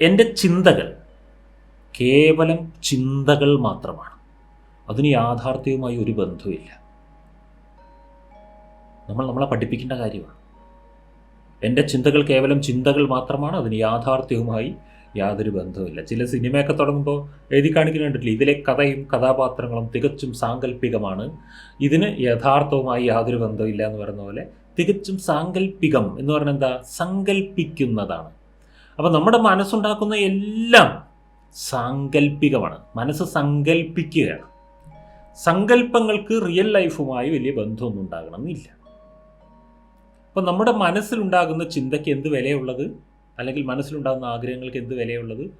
എന്റെ ചിന്തകൾ കേവലം ചിന്തകൾ മാത്രമാണ്. അതിന് യാഥാർത്ഥ്യവുമായി ഒരു ബന്ധവുമില്ല. നമ്മൾ നമ്മളെ പഠിപ്പിക്കേണ്ട കാര്യമാണ്. എന്റെ ചിന്തകൾ കേവലം ചിന്തകൾ മാത്രമാണ് അതിന് യാഥാർത്ഥ്യവുമായി യാതൊരു ബന്ധവുമില്ല. ചില സിനിമയൊക്കെ തുടങ്ങുമ്പോൾ എഴുതി കാണിക്കുന്നുണ്ടല്ലോ ഇതിലെ കഥയും കഥാപാത്രങ്ങളും തികച്ചും സാങ്കല്പികമാണ് ഇതിന് യഥാർത്ഥവുമായി യാതൊരു ബന്ധവുമില്ല എന്ന് പറയുന്ന പോലെ തികച്ചും സാങ്കല്പികം എന്ന് പറഞ്ഞാൽ എന്താ? സങ്കല്പിക്കുന്നതാണ് അപ്പം നമ്മുടെ മനസ്സുണ്ടാക്കുന്ന എല്ലാം സാങ്കല്പികമാണ് മനസ്സ് സങ്കല്പിക്കുകയാണ് സങ്കല്പങ്ങൾക്ക് റിയൽ ലൈഫുമായി വലിയ ബന്ധമൊന്നും ഉണ്ടാകണമെന്നില്ല. അപ്പം നമ്മുടെ മനസ്സിലുണ്ടാകുന്ന ചിന്തയ്ക്ക് എന്ത് വിലയുള്ളത്? അല്ലെങ്കിൽ മനസ്സിലുണ്ടാകുന്ന ആഗ്രഹങ്ങൾക്ക് എന്ത് വിലയുള്ളത്?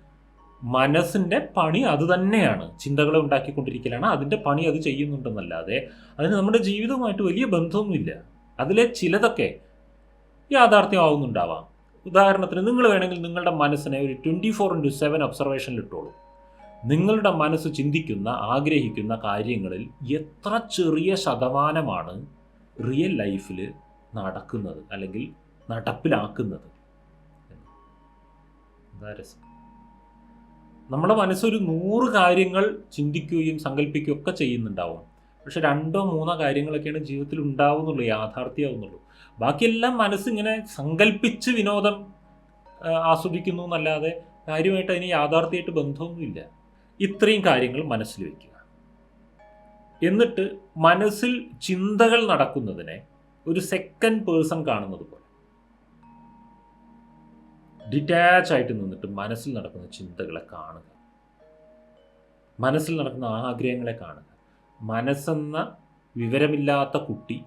മനസ്സിന്റെ പണി അത് തന്നെയാണ്. ചിന്തകളെ ഉണ്ടാക്കിക്കൊണ്ടിരിക്കലാണ്. അതിന്റെ പണി അത് ചെയ്യുന്നുണ്ടെന്നല്ലാതെ അതിന് നമ്മുടെ ജീവിതവുമായിട്ട് വലിയ ബന്ധമൊന്നുമില്ല. അതിലെ ചിലതൊക്കെ യാഥാർത്ഥ്യമാവുന്നുണ്ടാവാം. ഉദാഹരണത്തിന് നിങ്ങൾ വേണമെങ്കിൽ നിങ്ങളുടെ മനസ്സിനെ ഒരു ട്വന്റി ഫോർ ഇന്റു സെവൻ ഒബ്സർവേഷനിൽ ഇട്ടോളൂ. നിങ്ങളുടെ മനസ്സ് ചിന്തിക്കുന്ന ആഗ്രഹിക്കുന്ന കാര്യങ്ങളിൽ എത്ര ചെറിയ ശതമാനമാണ് റിയൽ ലൈഫിൽ നടക്കുന്നത് അല്ലെങ്കിൽ നടപ്പിലാക്കുന്നത്. നമ്മുടെ മനസ്സൊരു നൂറ് കാര്യങ്ങൾ ചിന്തിക്കുകയും സങ്കല്പിക്കുകയും ഒക്കെ ചെയ്യുന്നുണ്ടാവും. പക്ഷെ രണ്ടോ മൂന്നോ കാര്യങ്ങളൊക്കെയാണ് ജീവിതത്തിൽ ഉണ്ടാവുന്നുള്ളൂ യാഥാർത്ഥ്യമാവുന്നുള്ളൂ ബാക്കിയെല്ലാം മനസ്സിങ്ങനെ സങ്കല്പിച്ച് വിനോദം ആസ്വദിക്കുന്നു എന്നല്ലാതെ കാര്യമായിട്ട് അതിന് യാഥാർത്ഥ്യമായിട്ട് ബന്ധമൊന്നുമില്ല. ഇത്രയും കാര്യങ്ങൾ മനസ്സിൽ വയ്ക്കുക. എന്നിട്ട് മനസ്സിൽ ചിന്തകൾ നടക്കുന്നതിനെ ഒരു സെക്കൻഡ് പേഴ്സൺ കാണുന്നത് പോലെ. ഡിറ്റാച്ച് ആയിട്ട് നിന്നിട്ട് മനസ്സിൽ നടക്കുന്ന ചിന്തകളെ കാണുക. മനസ്സിൽ നടക്കുന്ന ആഗ്രഹങ്ങളെ കാണുക. മനസ്സെന്ന വിവരമില്ലാത്ത കുട്ടി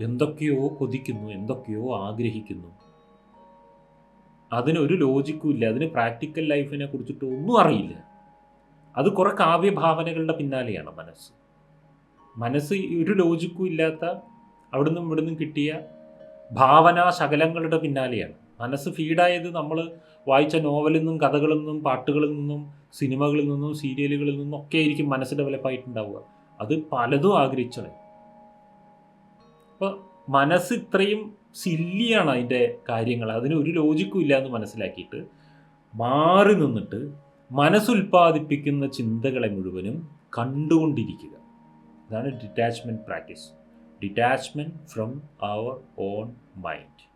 എന്തൊക്കെയോ കൊതിക്കുന്നു എന്തൊക്കെയോ ആഗ്രഹിക്കുന്നു. അതിനൊരു ലോജിക്കും ഇല്ല. അതിന് പ്രാക്ടിക്കൽ ലൈഫിനെ കുറിച്ചിട്ട് ഒന്നും അറിയില്ല. അത് കുറെ കാവ്യഭാവനകളുടെ പിന്നാലെയാണ് മനസ്സ്. മനസ്സ് ഒരു ലോജിക്കും ഇല്ലാത്ത അവിടുന്ന് ഇവിടുന്നും കിട്ടിയ ഭാവനാ ശകലങ്ങളുടെ പിന്നാലെയാണ്. മനസ്സ് ഫീഡായത് നമ്മൾ വായിച്ച നോവലിൽ നിന്നും കഥകളിൽ നിന്നും പാട്ടുകളിൽ നിന്നും സിനിമകളിൽ നിന്നും സീരിയലുകളിൽ നിന്നും ഒക്കെ ആയിരിക്കും മനസ്സ് ഡെവലപ്പായിട്ടുണ്ടാവുക അത് പലതും ആഗ്രഹിച്ചത് അപ്പോൾ മനസ്സ് ഇത്രയും സില്ലിയാണ് അതിന്റെ കാര്യങ്ങൾ. അതിന് ഒരു ലോജിക്കും ഇല്ല എന്ന് മനസ്സിലാക്കിയിട്ട് മാറി നിന്നിട്ട് മനസ്സുൽപ്പാദിപ്പിക്കുന്ന ചിന്തകളെ മുഴുവനും കണ്ടുകൊണ്ടിരിക്കുക. ഇതാണ് detachment practice detachment from our own mind